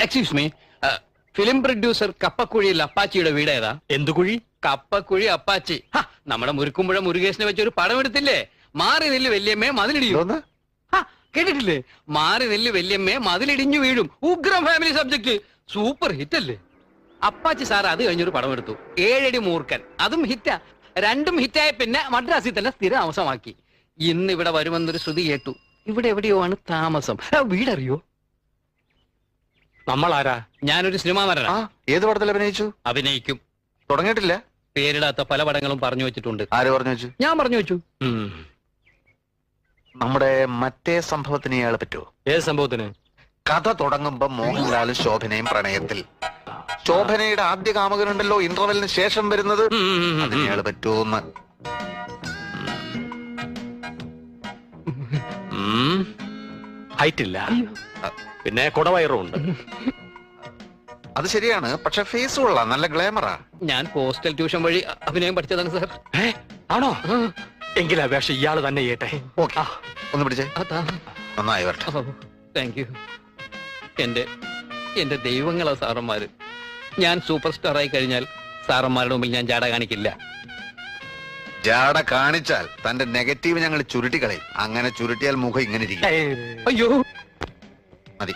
Excuse me film producer കപ്പക്കുഴിയിൽ അപ്പാച്ചിയുടെ വീട് ഏതാ? എന്ത് കുഴി? കപ്പക്കുഴി അപ്പാച്ചി. ഹ, നമ്മുടെ മുരുക്കുമ്പുഴ മുരുകേശിനെ വെച്ച് ഒരു പടം എടുത്തില്ലേ? മാറി നെല്ല് വല്യമ്മേ മതിലിടിയും. ഹ, കേട്ടിട്ടില്ലേ? മാറി നെല്ല് വല്യമ്മേ മതിലിടിഞ്ഞു വീഴും. ഉഗ്രം ഫാമിലി സബ്ജക്ട് സൂപ്പർ ഹിറ്റ് അല്ലേ? അപ്പാച്ചി സാർ അത് കഴിഞ്ഞൊരു പടം എടുത്തു. ഏഴടി മൂർഖൻ. അതും ഹിറ്റാ രണ്ടും ഹിറ്റായ പിന്നെ മദ്രാസിൽ തന്നെ സ്ഥിര താമസമാക്കി. ഇന്ന് ഇവിടെ വരുമെന്നൊരു ശ്രുതി കേട്ടു. ഇവിടെ എവിടെയോ ആണ് താമസം. ആ, വീടറിയോ? നമ്മൾ ആരാ ഞാനൊരു സിനിമാ ആ നടനാ ഏത് പടത്തിൽ അഭിനയിച്ചു? അഭിനയിക്കും. തുടങ്ങിയിട്ടില്ല. പേരിടാത്ത പല പടങ്ങളും പറഞ്ഞു വെച്ചിട്ടുണ്ട്. ആര് പറഞ്ഞു വെച്ചു? ഞാൻ പറഞ്ഞു വെച്ചു. ഉം. നമ്മുടെ മറ്റേ സംഭവത്തിന് ഇയാളെ പറ്റുമോ ഏത് സംഭവത്തിന്? കഥ തുടങ്ങുമ്പോ മോഹൻലാലും ശോഭനയും പ്രണയത്തിൽ. ശോഭനയുടെ ആദ്യ കാമകനുണ്ടല്ലോ ഇന്റർവെലിന് ശേഷം വരുന്നത്. ഉം, ഉം, ഉം, അതിന് ഉം. ഇയാൾ പറ്റുമോന്ന് ഉം. ഹൈറ്റ് ഇല്ല പിന്നെ കുടവയറും ഉണ്ട് അത് ശരിയാണ് പക്ഷെ ഫേസ് കൊള്ളാം നല്ല ഗ്ലാമറാ. ഞാൻ പോസ്റ്റൽ ട്യൂഷൻ വഴി അഭിനയം പഠിച്ചതാണ് സാർ. ഏ ആണോ? എങ്കിലാ പക്ഷെ ഇയാൾ തന്നെ ചെയ്യട്ടെ. ഓക്കെ. ഒന്ന് പിടിച്ചേ. നന്നായി വരട്ടെ. Thank you. എന്റെ എന്റെ ദൈവങ്ങളാ സാറന്മാര്. ഞാൻ സൂപ്പർ സ്റ്റാർ ആയി കഴിഞ്ഞാൽ സാറന്മാരുടെ മുമ്പിൽ ഞാൻ ജാട കാണിക്കില്ല. ജാട കാണിച്ചാൽ തന്റെ നെഗറ്റീവ് ഞങ്ങൾ ചുരുട്ടിക്കളയും. അങ്ങനെ ചുരുട്ടിയാൽ മുഖം ഇങ്ങനെ ഇരിക്കും. അയ്യോ. മതി.